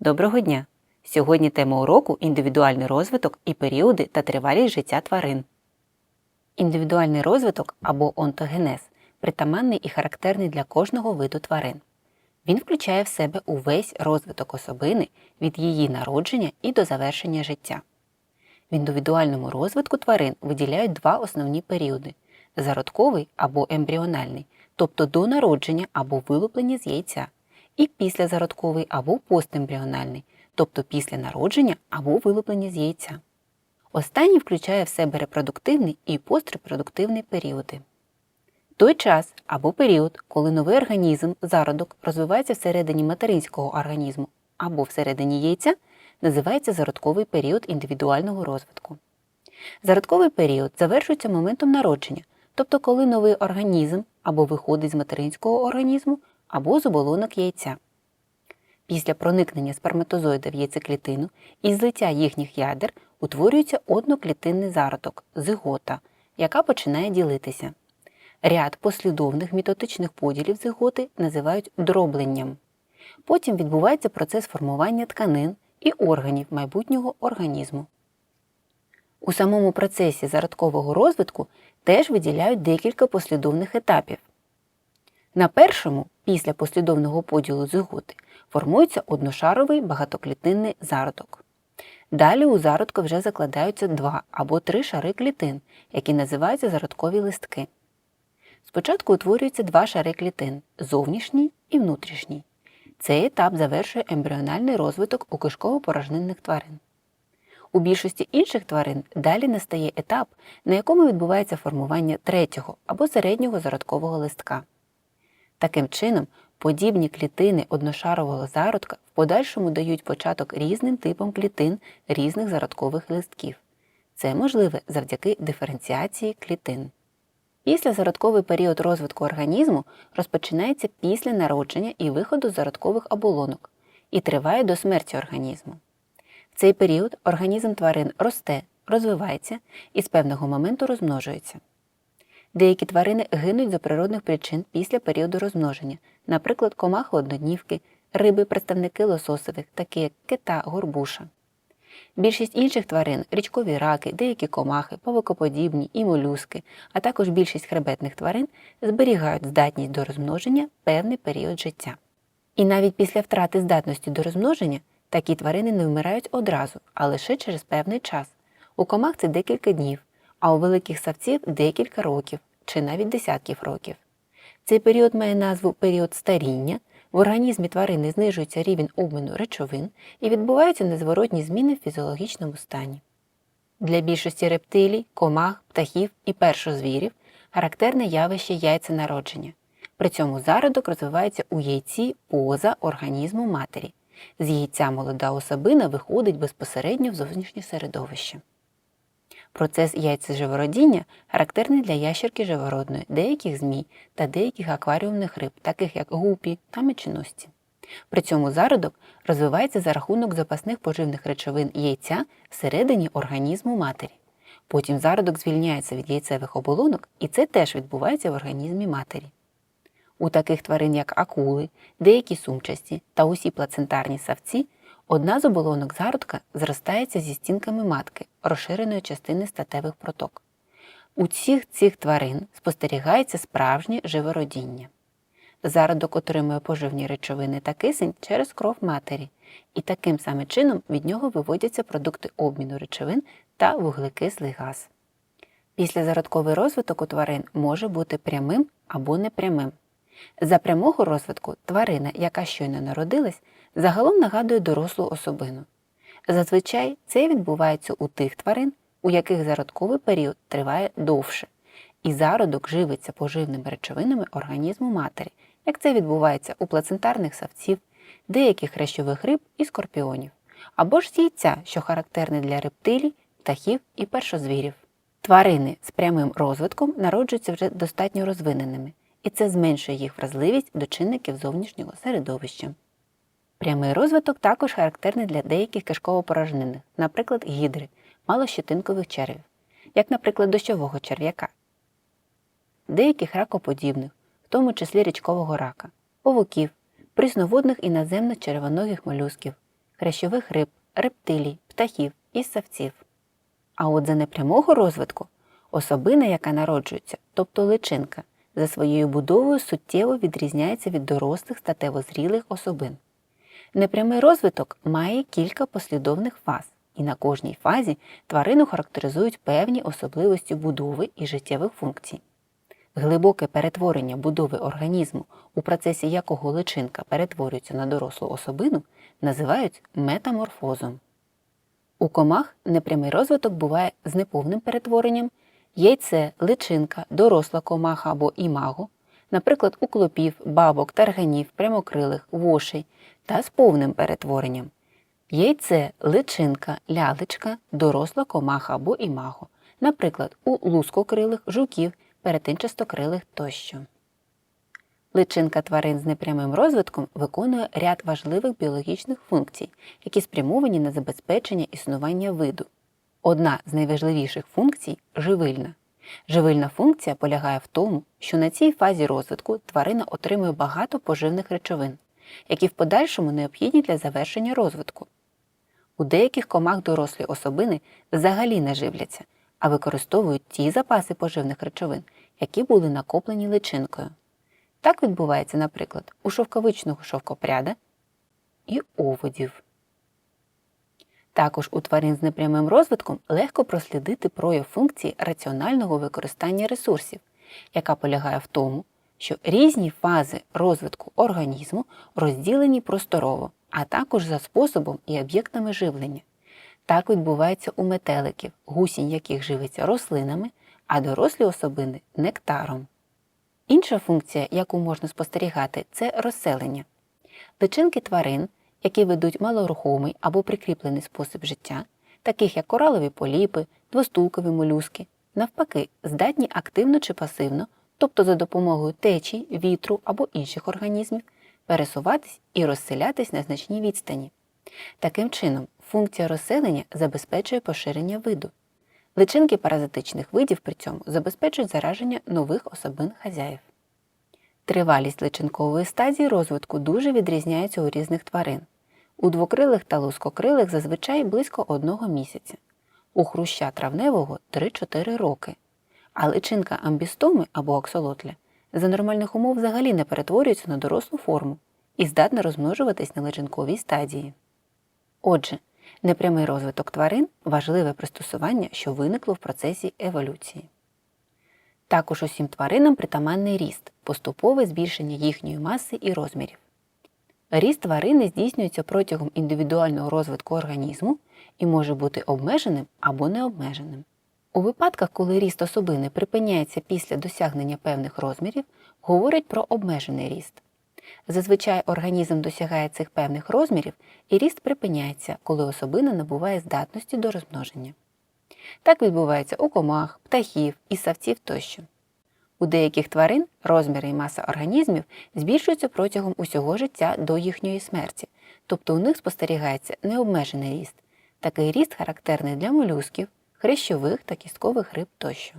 Доброго дня! Сьогодні тема уроку індивідуальний розвиток і періоди та тривалість життя тварин. Індивідуальний розвиток або онтогенез притаманний і характерний для кожного виду тварин. Він включає в себе увесь розвиток особини від її народження і до завершення життя. В індивідуальному розвитку тварин виділяють два основні періоди зародковий або ембріональний, тобто до народження або вилуплення з яйця, і післязародковий або постембріональний, тобто після народження або вилуплення з яйця. Останній включає в себе репродуктивний і пострепродуктивний періоди. Той час або період, коли новий організм, зародок, розвивається всередині материнського організму або всередині яйця, називається зародковий період індивідуального розвитку. Зародковий період завершується моментом народження, тобто коли новий організм або виходить з материнського організму, або з яйця. Після проникнення сперматозоїда в яйцеклітину і злиття їхніх ядер утворюється одноклітинний зародок зигота, яка починає ділитися. Ряд послідовних мітотичних поділів зиготи називають дробленням. Потім відбувається процес формування тканин і органів майбутнього організму. У самому процесі зародкового розвитку теж виділяють декілька послідовних етапів. На першому, після послідовного поділу зиготи, формується одношаровий багатоклітинний зародок. Далі у зародка вже закладаються два або три шари клітин, які називаються зародкові листки. Спочатку утворюються два шари клітин зовнішній і внутрішній. Цей етап завершує ембріональний розвиток у кишково-порожнинних тварин. У більшості інших тварин далі настає етап, на якому відбувається формування третього або середнього зародкового листка. Таким чином, подібні клітини одношарового зародка в подальшому дають початок різним типам клітин різних зародкових листків. Це можливе завдяки диференціації клітин. Післязародковий період розвитку організму розпочинається після народження і виходу зародкових оболонок і триває до смерті організму. В цей період організм тварин росте, розвивається і з певного моменту розмножується. Деякі тварини гинуть за природних причин після періоду розмноження, наприклад, комахи одноднівки, риби, представники лососових, такі як кита, горбуша. Більшість інших тварин річкові раки, деякі комахи, павукоподібні і молюски, а також більшість хребетних тварин зберігають здатність до розмноження певний період життя. І навіть після втрати здатності до розмноження такі тварини не вмирають одразу, а лише через певний час. У комах це декілька днів, а у великих савців декілька років чи навіть десятків років. Цей період має назву період старіння, в організмі тварини знижується рівень обміну речовин і відбуваються незворотні зміни в фізіологічному стані. Для більшості рептилій, комах, птахів і першозвірів характерне явище яйценародження. При цьому зародок розвивається у яйці поза організму матері. З яйця молода особина виходить безпосередньо в зовнішнє середовище. Процес яйцеживородіння характерний для ящерки живородної, деяких змій та деяких акваріумних риб, таких як гупі та меченосці. При цьому зародок розвивається за рахунок запасних поживних речовин яйця всередині організму матері. Потім зародок звільняється від яйцевих оболонок, і це теж відбувається в організмі матері. У таких тварин, як акули, деякі сумчасті та усі плацентарні савці Одна з оболонок зародка зростається зі стінками матки, розширеної частини статевих проток. У всіх цих тварин спостерігається справжнє живородіння. Зародок отримує поживні речовини та кисень через кров матері, і таким самим чином від нього виводяться продукти обміну речовин та вуглекислий газ. Післязародковий розвиток у тварин може бути прямим або непрямим. За прямого розвитку тварина, яка щойно народилась, загалом нагадує дорослу особину. Зазвичай це відбувається у тих тварин, у яких зародковий період триває довше, і зародок живиться поживними речовинами організму матері, як це відбувається у плацентарних савців, деяких хрещових риб і скорпіонів, або ж з яйця, що характерне для рептилій, птахів і першозвірів. Тварини з прямим розвитком народжуються вже достатньо розвиненими, і це зменшує їх вразливість до чинників зовнішнього середовища. Прямий розвиток також характерний для деяких кишково-порожнинних, наприклад, гідри, малощетинкових червів, як, наприклад, дощового черв'яка, деяких ракоподібних, в тому числі річкового рака, павуків, прісноводних і наземних червоногих молюсків, хрящових риб, рептилій, птахів і ссавців. А от за непрямого розвитку особина, яка народжується, тобто личинка, за своєю будовою суттєво відрізняється від дорослих статево зрілих особин. Непрямий розвиток має кілька послідовних фаз, і на кожній фазі тварину характеризують певні особливості будови і життєвих функцій. Глибоке перетворення будови організму, у процесі якого личинка перетворюється на дорослу особину, називають метаморфозом. У комах непрямий розвиток буває з неповним перетворенням яйце, личинка, доросла комаха або імаго, наприклад, у клопів, бабок, тарганів, прямокрилих, вошей та з повним перетворенням яйце, личинка, лялечка, доросла комаха або імаго, наприклад, у лускокрилих, жуків, перетинчастокрилих тощо. Личинка тварин з непрямим розвитком виконує ряд важливих біологічних функцій, які спрямовані на забезпечення існування виду. Одна з найважливіших функцій живильна. Живильна функція полягає в тому, що на цій фазі розвитку тварина отримує багато поживних речовин, які в подальшому необхідні для завершення розвитку. У деяких комах дорослі особини взагалі не живляться, а використовують ті запаси поживних речовин, які були накоплені личинкою. Так відбувається, наприклад, у шовковичного шовкопряда і оводів. Також у тварин з непрямим розвитком легко прослідити прояв функції раціонального використання ресурсів, яка полягає в тому, що різні фази розвитку організму розділені просторово, а також за способом і об'єктами живлення. Так відбувається у метеликів, гусінь яких живиться рослинами, а дорослі особини нектаром. Інша функція, яку можна спостерігати, це розселення. Личинки тварин, які ведуть малорухомий або прикріплений спосіб життя, таких як коралові поліпи, двостулкові молюски, навпаки, здатні активно чи пасивно, тобто за допомогою течій, вітру або інших організмів, пересуватись і розселятись на значній відстані. Таким чином, функція розселення забезпечує поширення виду. Личинки паразитичних видів при цьому забезпечують зараження нових особин хазяїв. Тривалість личинкової стадії розвитку дуже відрізняється у різних тварин. У двокрилих та лускокрилих зазвичай близько одного місяця, у хруща травневого 3-4 роки, а личинка амбістоми або аксолотля за нормальних умов взагалі не перетворюється на дорослу форму і здатна розмножуватись на личинковій стадії. Отже, непрямий розвиток тварин важливе пристосування, що виникло в процесі еволюції. Також усім тваринам притаманний ріст, поступове збільшення їхньої маси і розмірів. Ріст тварини здійснюється протягом індивідуального розвитку організму і може бути обмеженим або необмеженим. У випадках, коли ріст особини припиняється після досягнення певних розмірів, говорять про обмежений ріст. Зазвичай організм досягає цих певних розмірів і ріст припиняється, коли особина набуває здатності до розмноження. Так відбувається у комах, птахів і савців тощо. У деяких тварин розміри і маса організмів збільшуються протягом усього життя до їхньої смерті, тобто у них спостерігається необмежений ріст. Такий ріст характерний для молюсків, хрящових та кісткових риб тощо.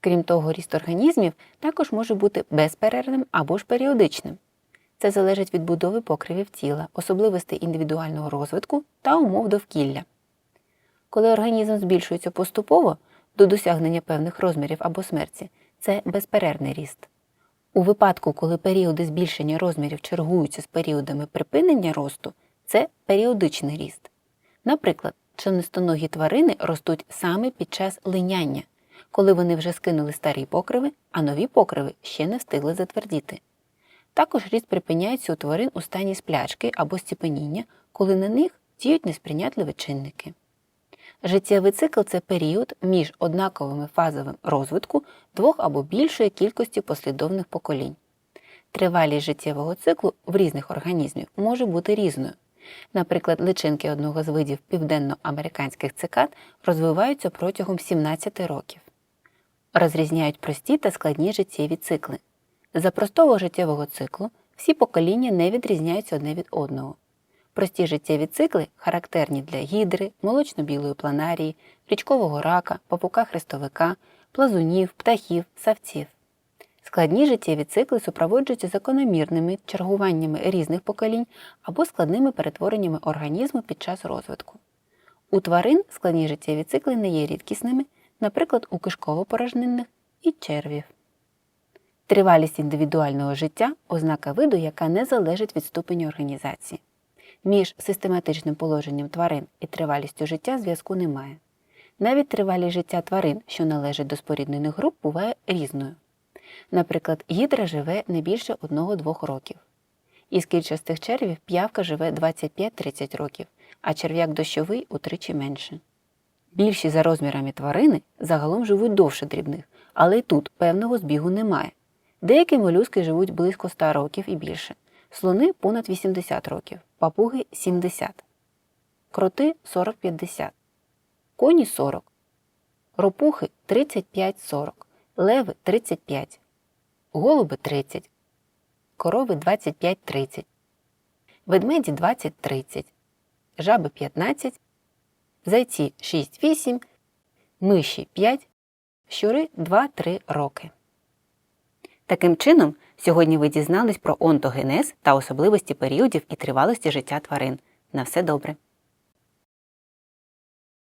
Крім того, ріст організмів також може бути безперервним або ж періодичним. Це залежить від будови покривів тіла, особливостей індивідуального розвитку та умов довкілля. Коли організм збільшується поступово до досягнення певних розмірів або смерті, це безперервний ріст. У випадку, коли періоди збільшення розмірів чергуються з періодами припинення росту, це періодичний ріст. Наприклад, членистоногі тварини ростуть саме під час линяння, коли вони вже скинули старі покриви, а нові покриви ще не встигли затвердіти. Також ріст припиняється у тварин у стані сплячки або стіпеніння, коли на них діють несприйнятливі чинники. Життєвий цикл це період між однаковими фазами розвитку двох або більшої кількості послідовних поколінь. Тривалість життєвого циклу в різних організмів може бути різною. Наприклад, личинки одного з видів південноамериканських цикад розвиваються протягом 17 років. Розрізняють прості та складні життєві цикли. За простого життєвого циклу всі покоління не відрізняються одне від одного. Прості життєві цикли характерні для гідри, молочно-білої планарії, річкового рака, папука хрестовика, плазунів, птахів, савців. Складні життєві цикли супроводжуються закономірними чергуваннями різних поколінь або складними перетвореннями організму під час розвитку. У тварин складні життєві цикли не є рідкісними, наприклад, у кишково-порожнинних і червів. Тривалість індивідуального життя ознака виду, яка не залежить від ступеню організації. Між систематичним положенням тварин і тривалістю життя зв'язку немає. Навіть тривалість життя тварин, що належать до споріднених груп, буває різною. Наприклад, гідра живе не більше 1-2 років. Із кільчастих червів п'явка живе 25-30 років, а черв'як дощовий утричі менше. Більші за розмірами тварини загалом живуть довше дрібних, але й тут певного збігу немає. Деякі молюски живуть близько 100 років і більше, слони понад 80 років, папуги 70, кроти 40-50, коні 40, ропухи 35-40, леви 35, голуби 30, корови 25-30, ведмеді 20-30, жаби 15, зайці 6-8, миші 5, щури 2-3 роки. Таким чином, сьогодні ви дізнались про онтогенез та особливості періодів і тривалості життя тварин. На все добре!